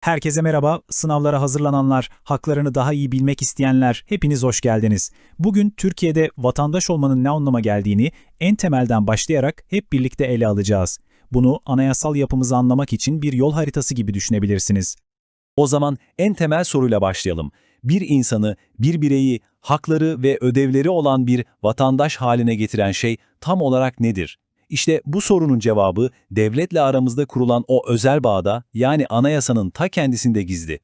Herkese merhaba, sınavlara hazırlananlar, haklarını daha iyi bilmek isteyenler, hepiniz hoş geldiniz. Bugün Türkiye'de vatandaş olmanın ne anlama geldiğini en temelden başlayarak hep birlikte ele alacağız. Bunu anayasal yapımızı anlamak için bir yol haritası gibi düşünebilirsiniz. O zaman en temel soruyla başlayalım. Bir insanı, bir bireyi, hakları ve ödevleri olan bir vatandaş haline getiren şey tam olarak nedir? İşte bu sorunun cevabı devletle aramızda kurulan o özel bağda yani anayasanın ta kendisinde gizli.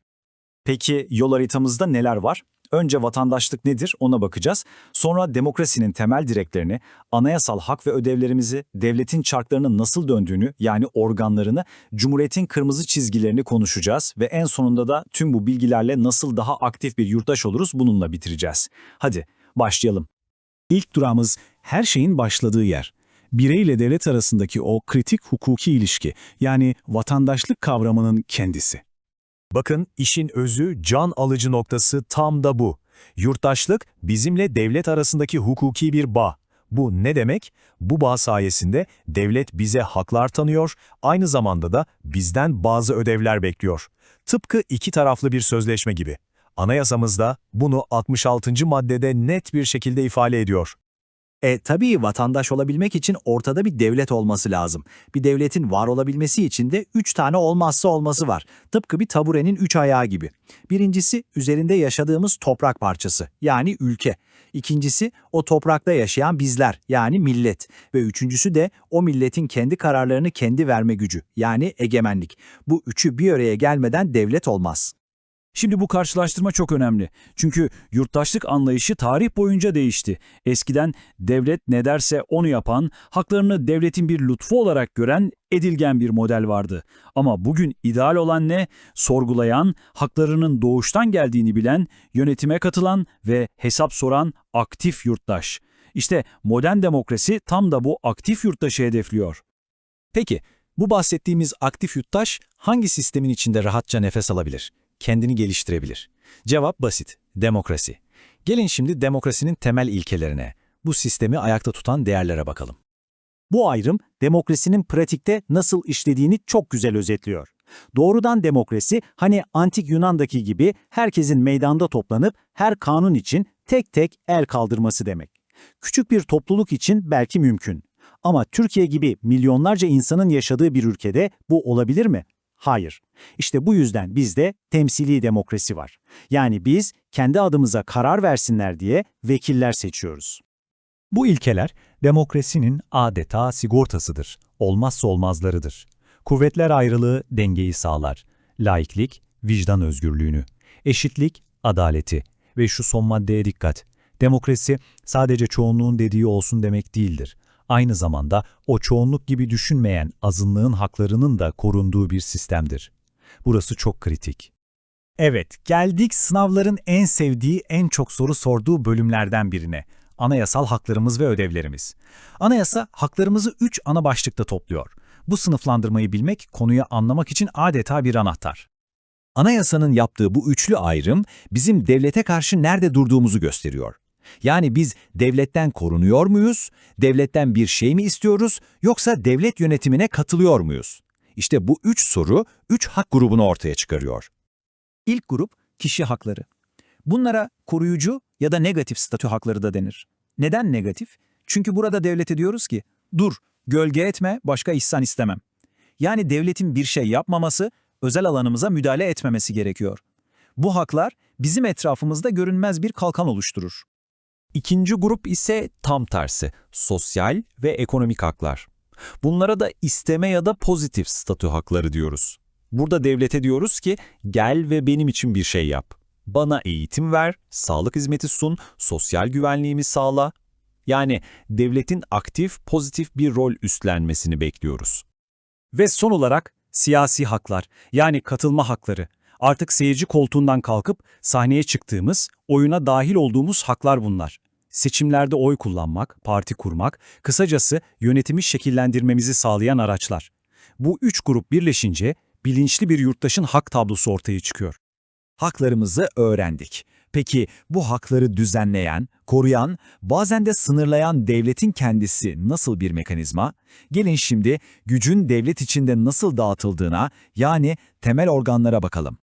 Peki yol haritamızda neler var? Önce vatandaşlık nedir ona bakacağız. Sonra demokrasinin temel direklerini, anayasal hak ve ödevlerimizi, devletin çarklarının nasıl döndüğünü yani organlarını, cumhuriyetin kırmızı çizgilerini konuşacağız ve en sonunda da tüm bu bilgilerle nasıl daha aktif bir yurttaş oluruz bununla bitireceğiz. Hadi başlayalım. İlk durağımız her şeyin başladığı yer. Birey ile devlet arasındaki o kritik hukuki ilişki yani vatandaşlık kavramının kendisi. Bakın işin özü, can alıcı noktası tam da bu. Yurttaşlık bizimle devlet arasındaki hukuki bir bağ. Bu ne demek? Bu bağ sayesinde devlet bize haklar tanıyor, aynı zamanda da bizden bazı ödevler bekliyor. Tıpkı iki taraflı bir sözleşme gibi. Anayasamızda bunu 66. maddede net bir şekilde ifade ediyor. E tabii vatandaş olabilmek için ortada bir devlet olması lazım. Bir devletin var olabilmesi için de üç tane olmazsa olması var. Tıpkı bir taburenin üç ayağı gibi. Birincisi üzerinde yaşadığımız toprak parçası yani ülke. İkincisi o toprakta yaşayan bizler yani millet. Ve üçüncüsü de o milletin kendi kararlarını kendi verme gücü yani egemenlik. Bu üçü bir araya gelmeden devlet olmaz. Şimdi bu karşılaştırma çok önemli. Çünkü yurttaşlık anlayışı tarih boyunca değişti. Eskiden devlet ne derse onu yapan, haklarını devletin bir lütfu olarak gören edilgen bir model vardı. Ama bugün ideal olan ne? Sorgulayan, haklarının doğuştan geldiğini bilen, yönetime katılan ve hesap soran aktif yurttaş. İşte modern demokrasi tam da bu aktif yurttaşı hedefliyor. Peki bu bahsettiğimiz aktif yurttaş hangi sistemin içinde rahatça nefes alabilir? Kendini geliştirebilir? Cevap basit, demokrasi. Gelin şimdi demokrasinin temel ilkelerine, bu sistemi ayakta tutan değerlere bakalım. Bu ayrım demokrasinin pratikte nasıl işlediğini çok güzel özetliyor. Doğrudan demokrasi hani antik Yunan'daki gibi herkesin meydanda toplanıp her kanun için tek tek el kaldırması demek. Küçük bir topluluk için belki mümkün. Ama Türkiye gibi milyonlarca insanın yaşadığı bir ülkede bu olabilir mi? Hayır. İşte bu yüzden bizde temsili demokrasi var. Yani biz kendi adımıza karar versinler diye vekiller seçiyoruz. Bu ilkeler demokrasinin adeta sigortasıdır, olmazsa olmazlarıdır. Kuvvetler ayrılığı dengeyi sağlar. Laiklik, vicdan özgürlüğünü, eşitlik, adaleti ve şu son maddeye dikkat. Demokrasi sadece çoğunluğun dediği olsun demek değildir aynı zamanda o çoğunluk gibi düşünmeyen azınlığın haklarının da korunduğu bir sistemdir. Burası çok kritik. Evet, geldik sınavların en sevdiği, en çok soru sorduğu bölümlerden birine. Anayasal haklarımız ve ödevlerimiz. Anayasa haklarımızı üç ana başlıkta topluyor. Bu sınıflandırmayı bilmek, konuyu anlamak için adeta bir anahtar. Anayasanın yaptığı bu üçlü ayrım bizim devlete karşı nerede durduğumuzu gösteriyor. Yani biz devletten korunuyor muyuz, devletten bir şey mi istiyoruz yoksa devlet yönetimine katılıyor muyuz? İşte bu üç soru üç hak grubunu ortaya çıkarıyor. İlk grup kişi hakları. Bunlara koruyucu ya da negatif statü hakları da denir. Neden negatif? Çünkü burada devlete diyoruz ki, dur, gölge etme, başka ihsan istemem. Yani devletin bir şey yapmaması, özel alanımıza müdahale etmemesi gerekiyor. Bu haklar bizim etrafımızda görünmez bir kalkan oluşturur. İkinci grup ise tam tersi, sosyal ve ekonomik haklar. Bunlara da isteme ya da pozitif statü hakları diyoruz. Burada devlete diyoruz ki gel ve benim için bir şey yap. Bana eğitim ver, sağlık hizmeti sun, sosyal güvenliğimi sağla. Yani devletin aktif, pozitif bir rol üstlenmesini bekliyoruz. Ve son olarak siyasi haklar yani katılma hakları. Artık seyirci koltuğundan kalkıp sahneye çıktığımız, oyuna dahil olduğumuz haklar bunlar. Seçimlerde oy kullanmak, parti kurmak, kısacası yönetimi şekillendirmemizi sağlayan araçlar. Bu üç grup birleşince bilinçli bir yurttaşın hak tablosu ortaya çıkıyor. Haklarımızı öğrendik. Peki bu hakları düzenleyen, koruyan, bazen de sınırlayan devletin kendisi nasıl bir mekanizma? Gelin şimdi gücün devlet içinde nasıl dağıtıldığına, yani temel organlara bakalım.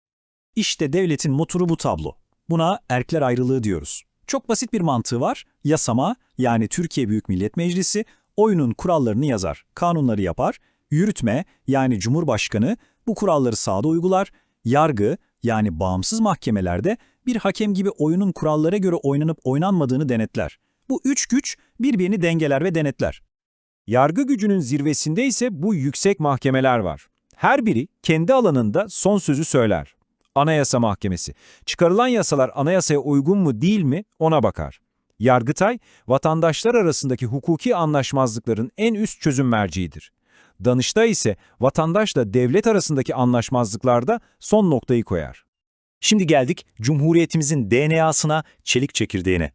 İşte devletin motoru bu tablo. Buna erkler ayrılığı diyoruz. Çok basit bir mantığı var. Yasama yani Türkiye Büyük Millet Meclisi oyunun kurallarını yazar, kanunları yapar. Yürütme yani Cumhurbaşkanı bu kuralları sahada uygular. Yargı yani bağımsız mahkemelerde bir hakem gibi oyunun kurallara göre oynanıp oynanmadığını denetler. Bu üç güç birbirini dengeler ve denetler. Yargı gücünün zirvesinde ise bu yüksek mahkemeler var. Her biri kendi alanında son sözü söyler. Anayasa Mahkemesi. Çıkarılan yasalar anayasaya uygun mu değil mi ona bakar. Yargıtay, vatandaşlar arasındaki hukuki anlaşmazlıkların en üst çözüm merciidir. Danıştay ise vatandaşla devlet arasındaki anlaşmazlıklarda son noktayı koyar. Şimdi geldik Cumhuriyetimizin DNA'sına, çelik çekirdeğine.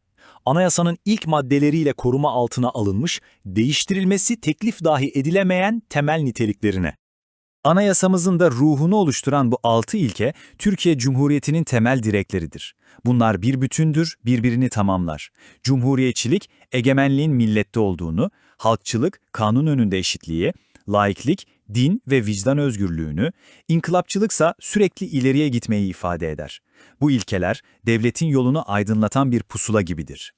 Anayasanın ilk maddeleriyle koruma altına alınmış, değiştirilmesi teklif dahi edilemeyen temel niteliklerine. Anayasamızın da ruhunu oluşturan bu altı ilke Türkiye Cumhuriyeti'nin temel direkleridir. Bunlar bir bütündür, birbirini tamamlar. Cumhuriyetçilik, egemenliğin millette olduğunu, halkçılık, kanun önünde eşitliği, laiklik, din ve vicdan özgürlüğünü, inkılapçılıksa sürekli ileriye gitmeyi ifade eder. Bu ilkeler devletin yolunu aydınlatan bir pusula gibidir.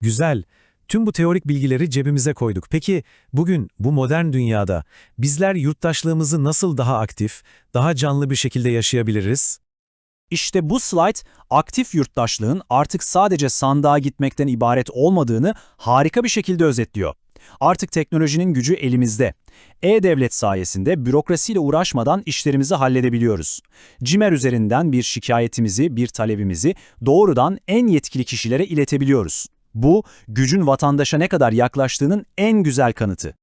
Güzel. Tüm bu teorik bilgileri cebimize koyduk. Peki bugün bu modern dünyada bizler yurttaşlığımızı nasıl daha aktif, daha canlı bir şekilde yaşayabiliriz? İşte bu slide aktif yurttaşlığın artık sadece sandığa gitmekten ibaret olmadığını harika bir şekilde özetliyor. Artık teknolojinin gücü elimizde. E-Devlet sayesinde bürokrasiyle uğraşmadan işlerimizi halledebiliyoruz. CİMER üzerinden bir şikayetimizi, bir talebimizi doğrudan en yetkili kişilere iletebiliyoruz. Bu, gücün vatandaşa ne kadar yaklaştığının en güzel kanıtı.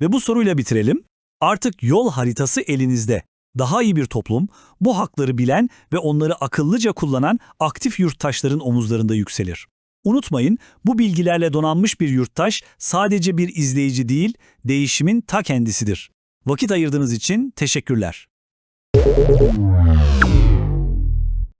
Ve bu soruyla bitirelim. Artık yol haritası elinizde. Daha iyi bir toplum, bu hakları bilen ve onları akıllıca kullanan aktif yurttaşların omuzlarında yükselir. Unutmayın, bu bilgilerle donanmış bir yurttaş sadece bir izleyici değil, değişimin ta kendisidir. Vakit ayırdığınız için teşekkürler.